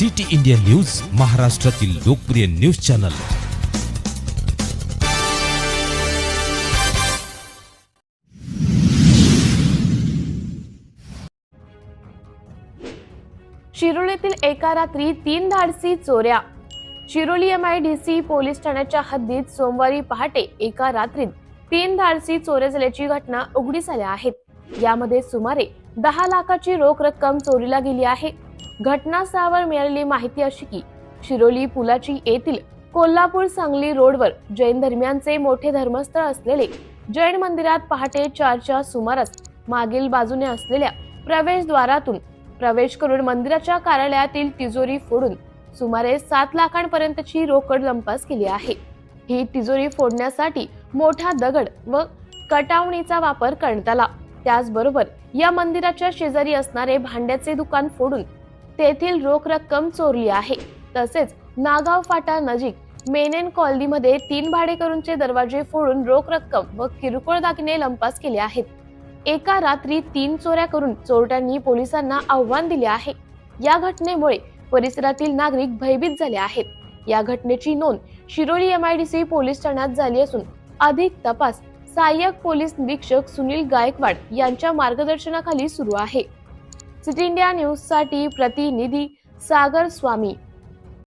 City India news महाराष्ट्रातील लोकप्रिय news channel. शिरोलीतील एका रात्री तीन धाडसी चोऱ्या. शिरोली सी पोलीस ठाण्याच्या हद्दीत सोमवारी पहाटे एका रात्रीत तीन धाडसी चोऱ्या झाल्याची घटना उघडीस आल्या आहेत. यामध्ये सुमारे दहा लाखाची रोख रक्कम चोरीला गेली आहे. घटनास्थळावर मिळालेली माहिती अशी की शिरोली पुलाची येथील कोल्हापूर सांगली रोडवर जैन धर्मियांचे मोठे धर्मस्थळ असलेले जैन मंदिरात पहाटे चारच्या सुमारास मागील बाजूने असलेल्या प्रवेशद्वारातून प्रवेश करून मंदिराच्या कार्यालयातील तिजोरी फोडून सुमारे सात लाखांपर्यंतची रोकड लंपास केली आहे. ही तिजोरी फोडण्यासाठी मोठा दगड व कटावणीचा वापर करण्यात आला. त्याचबरोबर या मंदिराच्या शेजारी असणारे भांड्याचे दुकान फोडून तेथील रोख रक्कम चोरली आहे. तसेच नागाव फाटा नजीक मेनेन कॉलनीमध्ये तीन भाडेकरूंचे दरवाजे फोडून रोख रक्कम व किरकोळ दागिने लंपास केले आहेत. एका रात्री तीन चोऱ्या करून चोरट्यांनी पोलिसांना आव्हान दिले आहे. या घटनेमुळे परिसरातील नागरिक भयभीत झाले आहेत. या घटनेची नोंद शिरोली एमआयडीसी पोलीस ठाण्यात झाली असून अधिक तपास सहाय्यक पोलीस निरीक्षक सुनील गायकवाड यांच्या मार्गदर्शनाखाली सुरू आहे. सिटी इंडिया न्यूजसाठी प्रतिनिधी सागर स्वामी.